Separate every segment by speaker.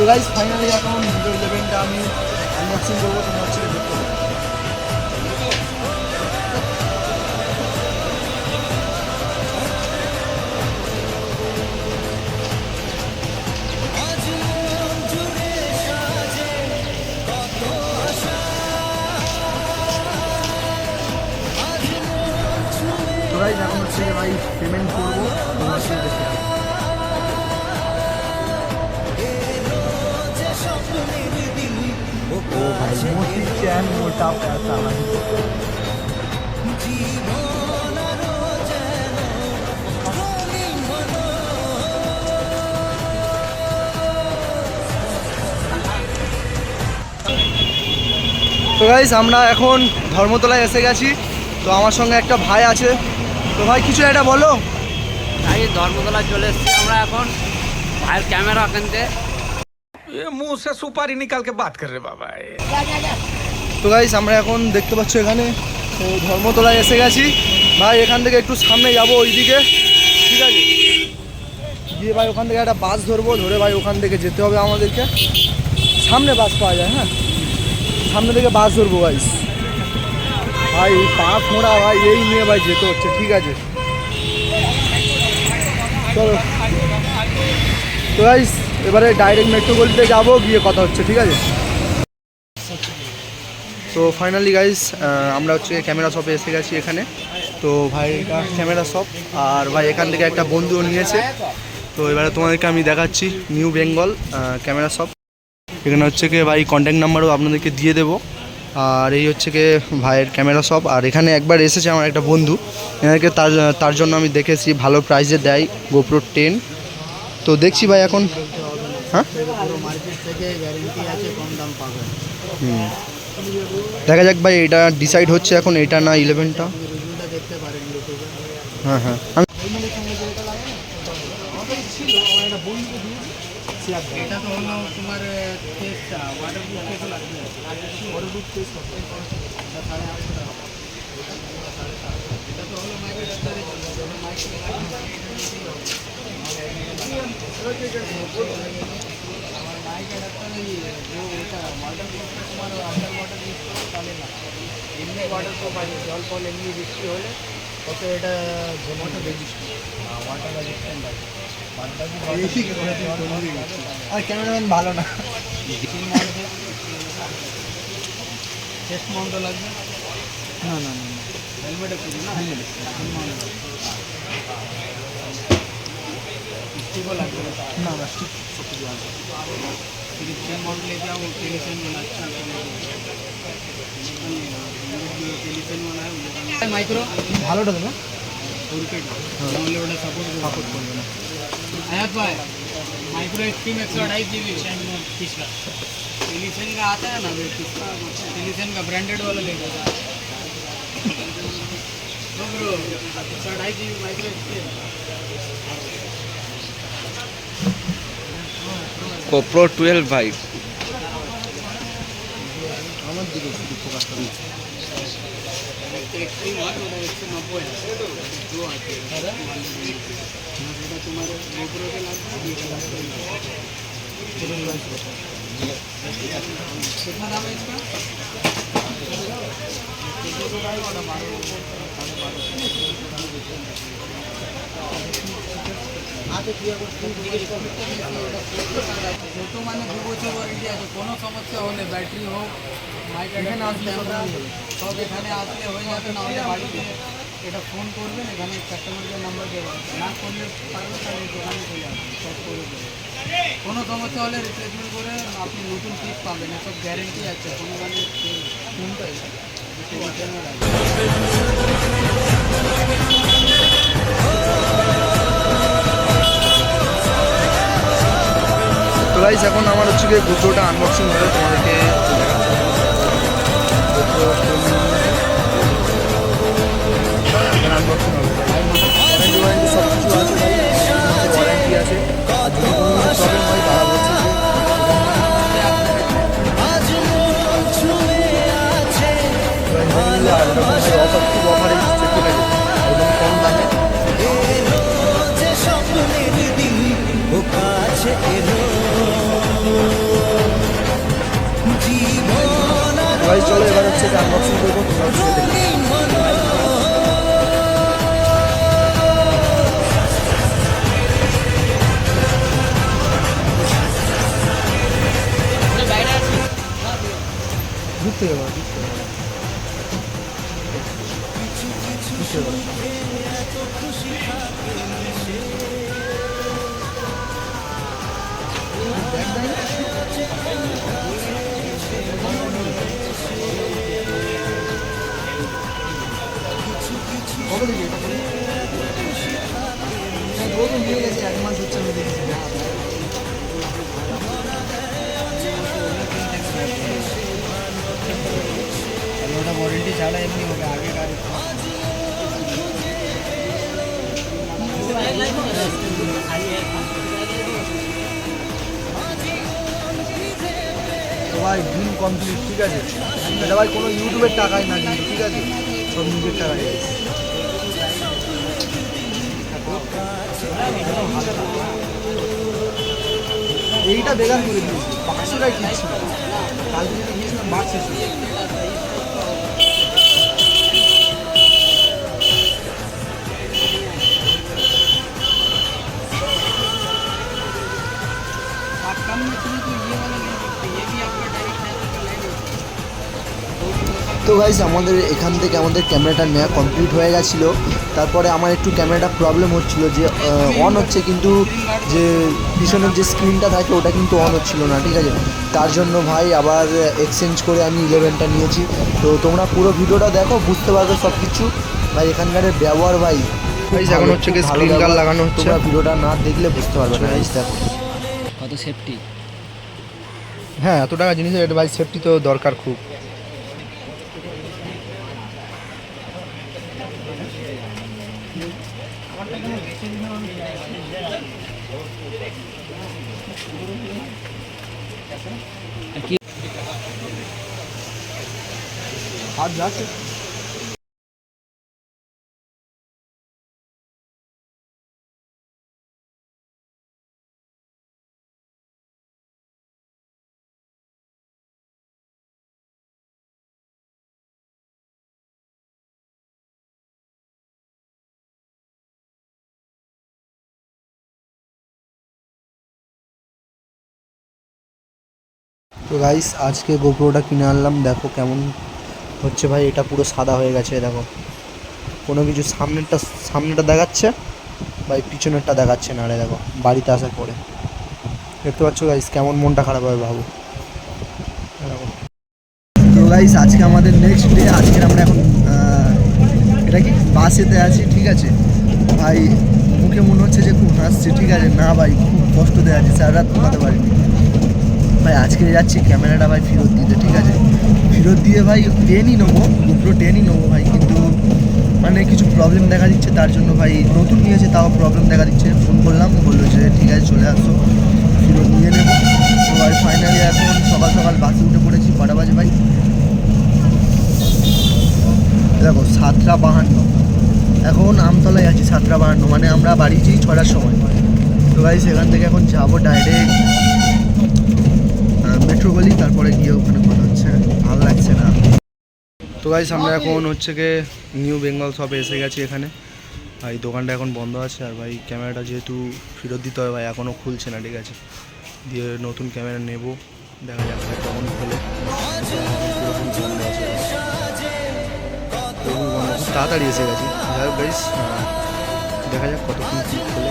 Speaker 1: তো guys finally এখন Vivo ইলেভেনটা আমি আনবক্সিং করব তোমরা হচ্ছে ভাই পেমেন্ট করব ও ভাই पैसा তো গাইজ আমরা এখন ধর্মতলায় এসে গেছি। তো আমার সঙ্গে একটা ভাই আছে। তো ভাই, কিছু একটা বলো।
Speaker 2: ভাই, ধর্মতলায় চলে এসেছি আমরা এখন। ভাইয়ের ক্যামেরা
Speaker 3: ওখান থেকে এ মুহ সে সুপারি নিকালকে বাদ করে রে বাবা
Speaker 1: তো গাইস আমরা এখন দেখতে পাচ্ছ এখানে ধর্মতলায় এসে গেছি। ভাই এখান থেকে একটু সামনে যাব ওইদিকে। ঠিক আছে? গিয়ে ভাই ওখান থেকে একটা বাস ধরবো ধরে ভাই ওখান থেকে যেতে হবে আমাদেরকে। সামনে বাস পাওয়া যায় হ্যাঁ? সামনে থেকে বাস ধরবো ভাই ভাই পা খোঁড়া ভাই এই নিয়ে ভাই যেতে হচ্ছে ঠিক আছে? চলো। তো ভাই এবারে ডাইরেক্ট মেট্রো গলিতে যাব, গিয়ে কথা হচ্ছে, ঠিক আছে? তো ফাইনালি গাইজ আমরা হচ্ছে ক্যামেরা শপে এসে গেছি এখানে। তো ভাই ক্যামেরা শপ আর ভাই এখান থেকে একটা বন্ধুও নিয়েছে। তো এবারে তোমাদেরকে আমি দেখাচ্ছি নিউ বেঙ্গল ক্যামেরা শপ এখানে হচ্ছে কি ভাই কন্ট্যাক্ট নাম্বারও আপনাদেরকে দিয়ে দেবো। আর এই হচ্ছে কি ভাইয়ের ক্যামেরা শপ আর এখানে একবার এসেছে আমার একটা বন্ধু। এনাকে তার তার জন্য আমি দেখেছি, ভালো প্রাইসে দেয় গোপ্রো টেন তো দেখছি ভাই এখন হ্যাঁ। দেখা যাক ভাই, এটা ডিসাইড হচ্ছে এখন, এটা না ইলেভেনটা হ্যাঁ হ্যাঁ।
Speaker 2: এমনি ওয়াটার প্রুফ আছে জল ফল এমনি বৃষ্টি হলে কত এটা ওয়াটার রেজিস্ট্যান্ট ওয়াটার আছে
Speaker 1: আর ক্যামেরাম্যান ভালো না।
Speaker 2: চেস্ট মাউন্টও লাগবে?
Speaker 1: না না না
Speaker 2: হেলমেটে না? হেলমেট स्टिको लगता है
Speaker 1: না না ঠিক
Speaker 2: फिर चेन माउंट ले जाओ टेलीफोन वाला अच्छा टेलीफोन वाला है माइक्रो
Speaker 1: ভালোটা দেবে
Speaker 2: उर्केट ओनली वाला सपोर्ट सपोर्ट कर देना आयात भाई माइक्रो स्टीम एक सौ अढ़ाई जी बी किसका टेलीफोन का आता है ना किसका टेलीफोन का ब्रांडेड वाला ले लेगा तो ब्रो एक सौ अढ़ाई G B micro steam
Speaker 3: GoPro 12 भाई
Speaker 1: আমার
Speaker 2: বর্তমানে দু বছর ওয়ারেন্টি আছে কোনো সমস্যা হলে ব্যাটারি হোক মাইক এখানে আসলে সব এখানে আসলে হয়ে যাবে না আমাদের বাড়িতে এটা ফোন করবেন এখানে কাস্টমারকে নাম্বার দেবেন না করলে পারবে তাহলে দোকানে চলে আসবেন কোনো সমস্যা হলে রিপ্লেসমেন্ট করে আপনি নতুন পিস পাবেন এসব গ্যারেন্টি আছে কোনো মানে ফোনটা
Speaker 1: এটা গাইস এখন আমার হচ্ছে গিয়ে গুজোটা আনবক্সিং হবে তোমাদেরকে চলো যে আনবক্সিং করব ঘুরতে যাব। কবে থেকে এটা করে? হ্যাঁ, ও তো নিয়ে গেছে এক মাস হচ্ছে আমি দেখেছি।
Speaker 2: তাহলে ওটা ওয়ারেন্টি ছাড়া এমনি হবে আগে গাড়ি
Speaker 1: ভাই কমপ্লিট ঠিক আছে? এটা ভাই কোনো ইউটিউবের টাকায় না ঠিক আছে? সব নিজের টাকায়। এইটা বেকার করে দিয়েছি পাঁচশোটাই ঠিক ছিল? কালকে যদি গিয়েছিলাম মাছ শেষ তো গাইজ আমাদের এখান থেকে আমাদের ক্যামেরাটা নেওয়া কমপ্লিট হয়ে গেছিল। তারপরে আমার একটু ক্যামেরাটা প্রবলেম হচ্ছিল যে অন হচ্ছে কিন্তু যে পিছনের যে স্ক্রিনটা থাকে ওটা কিন্তু অন হচ্ছিল না ঠিক আছে? তার জন্য ভাই আবার এক্সচেঞ্জ করে আমি ইলেভেনটা নিয়েছি। তো তোমরা পুরো ভিডিওটা দেখো বুঝতে পারবে সব কিছু ভাই এখানকার ব্যবহার ভাই
Speaker 4: এখন হচ্ছে
Speaker 1: ভালো
Speaker 4: screen লাগানো হচ্ছে।
Speaker 1: তোমরা ভিডিওটা না দেখলে বুঝতে পারবে না গাইজ দেখো।
Speaker 2: কত সেফটি
Speaker 4: হ্যাঁ এত টাকা জিনিসের এটা ভাই সেফটি তো দরকার খুব।
Speaker 1: হাত যাচ্ছে তো গাইস আজকে গোপ্রোটা কিনে আনলাম। দেখো কেমন হচ্ছে ভাই, এটা পুরো সাদা হয়ে গেছে দেখো। কোনো কিছু সামনেরটা, সামনেটা দেখাচ্ছে ভাই পিছনেরটা দেখাচ্ছে না রে, দেখো, বাড়িতে আসার পরে। দেখতে পাচ্ছ গাইস কেমন মনটা খারাপ হবে ভাবো। তো গাইস আজকে আমাদের নেক্সট ডে আজকে আমরা এখন এটা কি? বাসেতে আছি, ঠিক আছে? ভাই, মুখে মনে হচ্ছে যে খুব হাসছে, ঠিক আছে? না ভাই, খুব কষ্ট দেওয়া আছে স্যার রাত ঘুমাতে পারিনি। ভাই, আজকে যাচ্ছি, ক্যামেরাটা ভাই ফেরত দিতে, ঠিক আছে? ফেরত দিয়ে ভাই টেনই নেব গোপ্রো টেনই নেব ভাই, কিন্তু মানে কিছু প্রবলেম দেখা দিচ্ছে, তার জন্য ভাই নতুন নিয়েছে, তাও প্রবলেম দেখা দিচ্ছে। ফোন করলাম, বলল যে ঠিক আছে, চলে আসো। ফেরত নিয়ে নেব। তো ভাই ফাইনালি এখন সকাল সকাল বাসে উঠে পড়েছি, কটা বাজে ভাই? দেখো, সাতটা বাহান্ন। এখন আমতলায় আছি, সাতটা বাহান্ন মানে আমরা বাড়ি যাই ছটার সময়। তো ভাই, সেখান থেকে এখন যাব ডাইরেক্ট মেট্রো গলি তারপরে গিয়ে ওখানে কথা হচ্ছে। ভালো লাগছে না। তো গাইস আমরা এখন হচ্ছে গিয়ে নিউ বেঙ্গল শপে এসে গেছি এখানে। ভাই, দোকানটা এখন বন্ধ আছে, আর ভাই ক্যামেরাটা যেহেতু ফেরত দিতে হয়, ভাই এখনও খুলছে না, ঠিক আছে? দিয়ে নতুন ক্যামেরা নেব, দেখা যাক ভাই কখন খোলে। তাড়াতাড়ি এসে গেছি। যাই হোক গাইস দেখা যাক কতক্ষণ খোলে।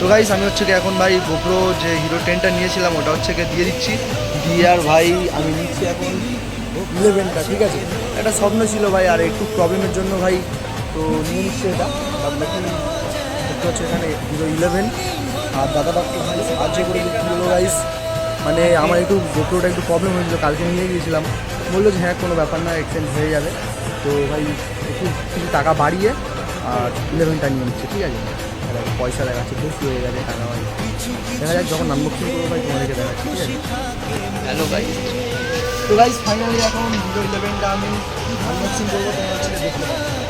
Speaker 1: তো গাইস আমি হচ্ছে কি এখন ভাই গোপ্রো যে হিরো টেনটা নিয়েছিলাম, ওটা হচ্ছে কি দিয়ে দিচ্ছি। দিয়ে আর ভাই, আমি নিচ্ছি এখন ইলেভেনটা ঠিক আছে? একটা স্বপ্ন ছিল ভাই, আর একটু প্রবলেমের জন্য ভাই, তো নিয়ে নিচ্ছি এটা। আপনাকে হচ্ছে এখানে হিরো ইলেভেন আর একটু ভালো সাহায্য করে দিচ্ছিল গাইস মানে আমার একটু গোপ্রোটা একটু প্রবলেম হয়েছিল, কালকে নিয়ে গিয়েছিলাম। বলল যে হ্যাঁ কোনো ব্যাপার না এক্সচেঞ্জ হয়ে যাবে। তো ভাই, একটু কিছু টাকা বাড়িয়ে আর ইলেভেনটা নিয়ে নিচ্ছে, ঠিক আছে? পয়সা দেখাচ্ছে বেশি হয়ে গেছে টাকা ভাই দেখা যাক যখন আনবক্সিং করব ভাই তোমাদেরকে দেখাচ্ছি ঠিক আছে?
Speaker 2: হ্যালো ভাই
Speaker 1: তো গাইজ ফাইনালি এখন ভিডিও ইলেভেনটা আমি আনবক্সিং করব তোমরা হচ্ছে দেখতে পাবো।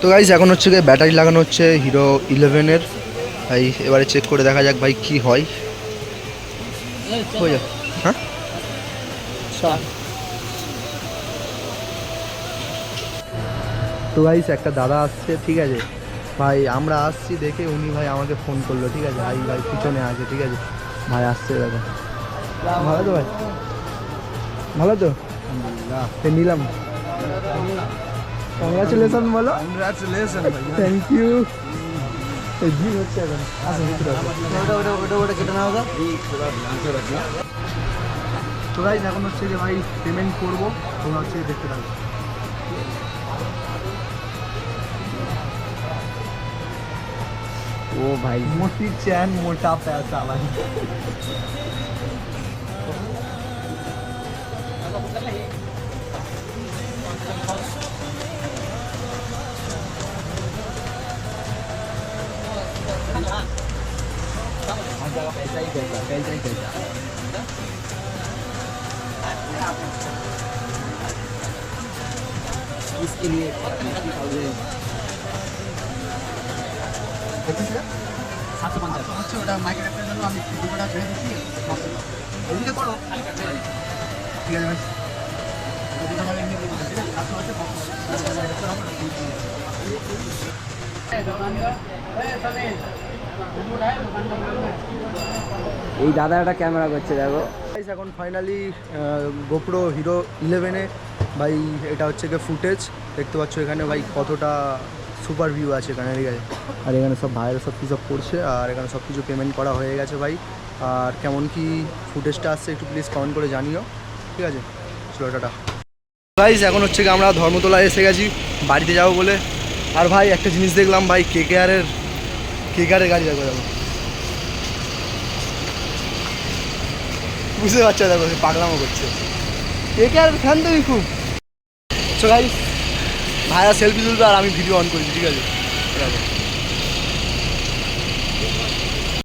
Speaker 1: তো গাইজ এখন হচ্ছে গিয়ে ব্যাটারি লাগানো হচ্ছে হিরো ইলেভেনের ভাই, এবারে চেক করে দেখা যাক ভাই কি হয়। যাক। হ্যাঁ? তো গাইস একটা দাদা আসছে, ঠিক আছে? ভাই, আমরা আসছি দেখে উনি ভাই আমাকে ফোন করল, ঠিক আছে? ভাই ভাই পিছনে আছে, ঠিক আছে? ভাই আসছে দাদা ভালো তো ভাই? ভালো তো? নিলাম। কংগ্রাচুলেশন বলো
Speaker 4: কংগ্রাচুলেশন ভাই
Speaker 1: থ্যাংক ইউ এই ভিড় হচ্ছে এখন আসো ভিতরে আসো। তো গাইজ এখন হচ্ছে যে ভাই পেমেন্ট করবো তোমরা হচ্ছে দেখতে থাকো
Speaker 2: ও ভাই
Speaker 1: मोटी चैन मोटा पैसा भाई
Speaker 2: इसके लिए সাতশো পঞ্চাশ হচ্ছে ওটা মাইকের একটা জন্য আমি দুটোটা ছেড়ে দিচ্ছি এদিকে করো
Speaker 1: ঠিক আছে ভাই
Speaker 2: এই দাদা একটা ক্যামেরা করছে, দেখো।
Speaker 1: এখন ফাইনালি গোপ্রো হিরো ইলেভেনে ভাই, এটা হচ্ছে গিয়ে ফুটেজ দেখতে পাচ্ছ এখানে, ভাই, কতটা সুপার ভিউ আছে এখানে, ঠিক আছে? আর এখানে সব ভাইয়েরা সব কিছু করছে, আর এখানে সব কিছু পেমেন্ট করা হয়ে গেছে, ভাই। আর কেমন কি ফুটেজটা আসছে, একটু প্লিজ কমেন্ট করে জানিও, ঠিক আছে? চলো, টাটা। গাইজ এখন হচ্ছে কি আমরা ধর্মতলা এসে গেছি, বাড়িতে যাব বলে। আর ভাই, একটা জিনিস দেখলাম, ভাই কে কে আরের কে কে গাড়ি দেখো দেখো। বুঝতে পারছ, দেখো পাগলামো করছে। কে আর ফ্যান তুমি খুব? সো গাইস ভাইয়া সেলফি তুলবে আর আমি ভিডিও অন করেছি ঠিক আছে? দেখো।